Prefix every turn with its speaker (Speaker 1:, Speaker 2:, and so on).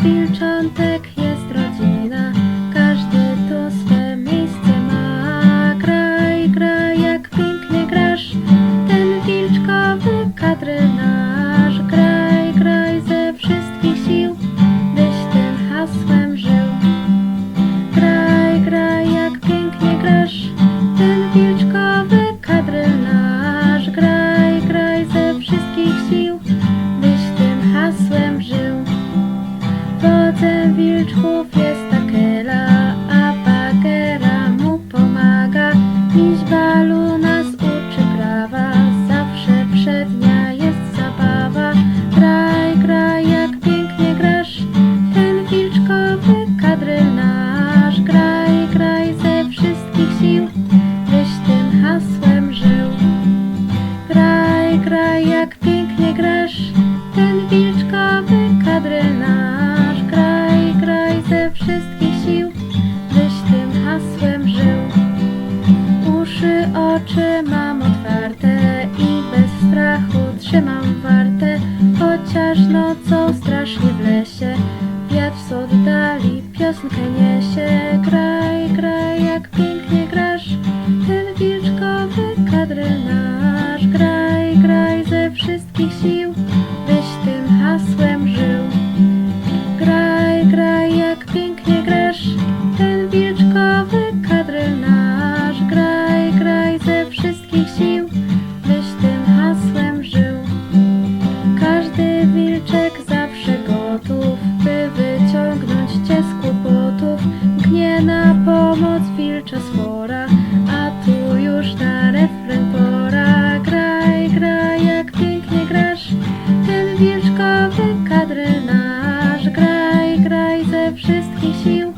Speaker 1: Here. 特别。Oczy mam otwarte i bez strachu trzymam warte, chociaż nocą strasznie w lesie wiatr z oddali piosenkę niesie. Graj, graj, jak pięknie grasz, ten wilczkowy kadry nasz. Graj, graj ze wszystkich sił, wszystkich sił, byś tym hasłem żył. Każdy wilczek zawsze gotów, by wyciągnąć cię z kłopotów. Mknie na pomoc wilcza sfora, a tu już na refren pora. Graj, graj, jak pięknie grasz, ten wilczkowy kadry nasz. Graj, graj ze wszystkich sił,